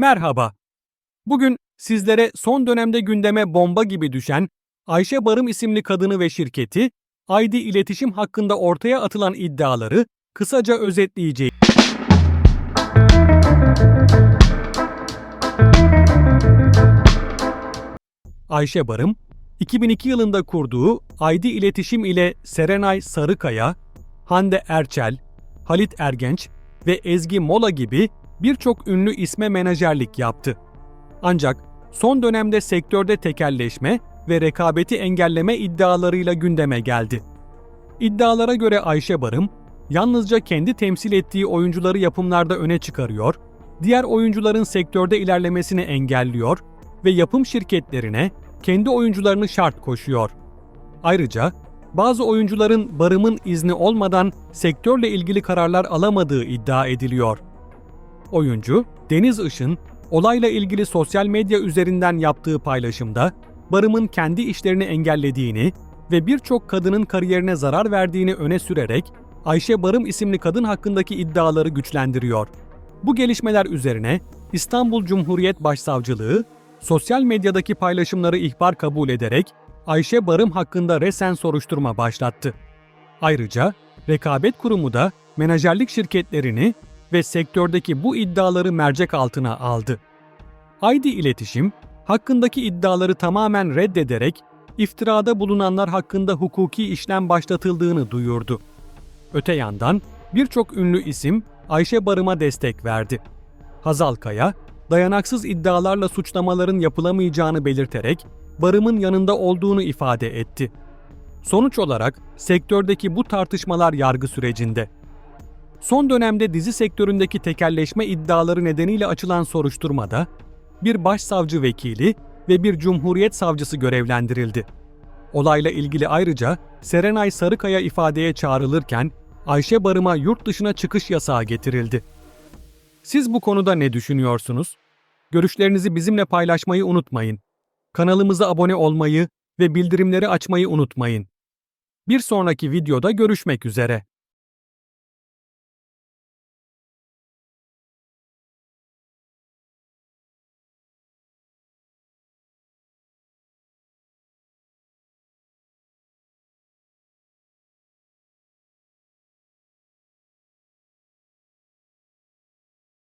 Merhaba. Bugün sizlere son dönemde gündeme bomba gibi düşen Ayşe Barım isimli kadını ve şirketi, ID iletişim hakkında ortaya atılan iddiaları kısaca özetleyeceğim. Ayşe Barım, 2002 yılında kurduğu ID İletişim ile Serenay Sarıkaya, Hande Erçel, Halit Ergenç ve Ezgi Mola gibi birçok ünlü isme menajerlik yaptı. Ancak son dönemde sektörde tekelleşme ve rekabeti engelleme iddialarıyla gündeme geldi. İddialara göre Ayşe Barım, yalnızca kendi temsil ettiği oyuncuları yapımlarda öne çıkarıyor, diğer oyuncuların sektörde ilerlemesini engelliyor ve yapım şirketlerine kendi oyuncularını şart koşuyor. Ayrıca bazı oyuncuların barımın izni olmadan sektörle ilgili kararlar alamadığı iddia ediliyor. Oyuncu Deniz Işın, olayla ilgili sosyal medya üzerinden yaptığı paylaşımda barımın kendi işlerini engellediğini ve birçok kadının kariyerine zarar verdiğini öne sürerek Ayşe Barım isimli kadın hakkındaki iddiaları güçlendiriyor. Bu gelişmeler üzerine İstanbul Cumhuriyet Başsavcılığı sosyal medyadaki paylaşımları ihbar kabul ederek Ayşe Barım hakkında resen soruşturma başlattı. Ayrıca Rekabet Kurumu da menajerlik şirketlerini ve sektördeki bu iddiaları mercek altına aldı. ID İletişim, hakkındaki iddiaları tamamen reddederek iftirada bulunanlar hakkında hukuki işlem başlatıldığını duyurdu. Öte yandan birçok ünlü isim Ayşe Barım'a destek verdi. Hazal Kaya, dayanaksız iddialarla suçlamaların yapılamayacağını belirterek Barım'ın yanında olduğunu ifade etti. Sonuç olarak sektördeki bu tartışmalar yargı sürecinde. Son dönemde dizi sektöründeki tekelleşme iddiaları nedeniyle açılan soruşturmada bir başsavcı vekili ve bir cumhuriyet savcısı görevlendirildi. Olayla ilgili ayrıca Serenay Sarıkaya ifadeye çağrılırken Ayşe Barım'a yurt dışına çıkış yasağı getirildi. Siz bu konuda ne düşünüyorsunuz? Görüşlerinizi bizimle paylaşmayı unutmayın. Kanalımıza abone olmayı ve bildirimleri açmayı unutmayın. Bir sonraki videoda görüşmek üzere.